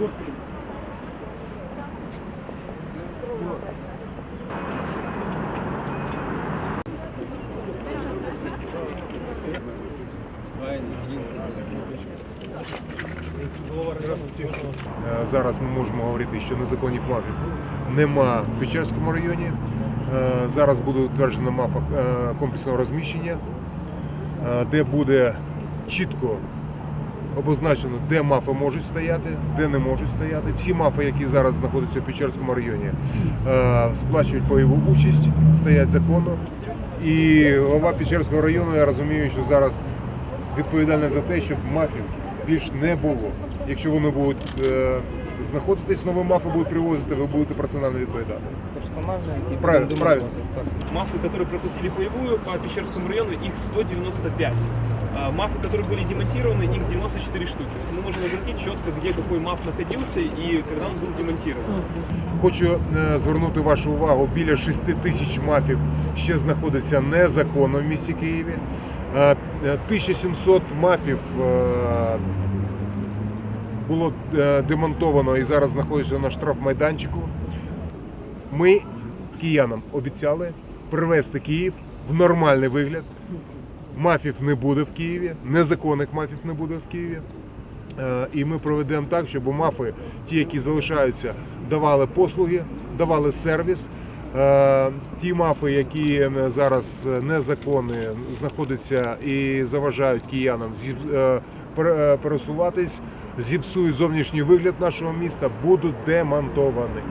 Е, зараз ми можемо говорити, що незаконних мафів нема в Печерському районі. Е, зараз буде утверджена мафа е, комплексного розміщення, де буде чітко обозначено, де мафи можуть стояти, де не можуть стояти. Всі мафи, які зараз знаходяться в Печерському районі, е, сплачують пайову участь, стоять законно. І голова Печерського району, я розумію, що зараз відповідальний за те, щоб мафів більш не було. Якщо вони будуть е, знаходитись, нові мафи будуть привозити, ви будете персонально відповідати. Персонально и Правильно, правильно. Так. Мафы, которые проплатили боевую по Пещерскому району, их 195. А Мафы, которые были демонтированы, их 94 штуки. Мы можем найти четко, где какой маф находился и когда он был демонтирован. Хочу е, звернути вашу увагу, біля 6 тисяч мафів ще знаходиться незаконно в місті Києві. Е, е, 1700 мафів е, було е, демонтовано і зараз знаходиться на штрафмайданчику. Ми киянам обіцяли привести Київ в нормальний вигляд. Мафів не буде в Києві, незаконних мафів не буде в Києві. Е, І ми проведемо так, щоб мафи, ті, які залишаються, давали послуги, давали сервіс. Е, Ті мафи, які е, зараз незаконні, знаходяться і заважають киянам пересуватись, зіпсують зовнішній вигляд нашого міста, будуть демонтовані.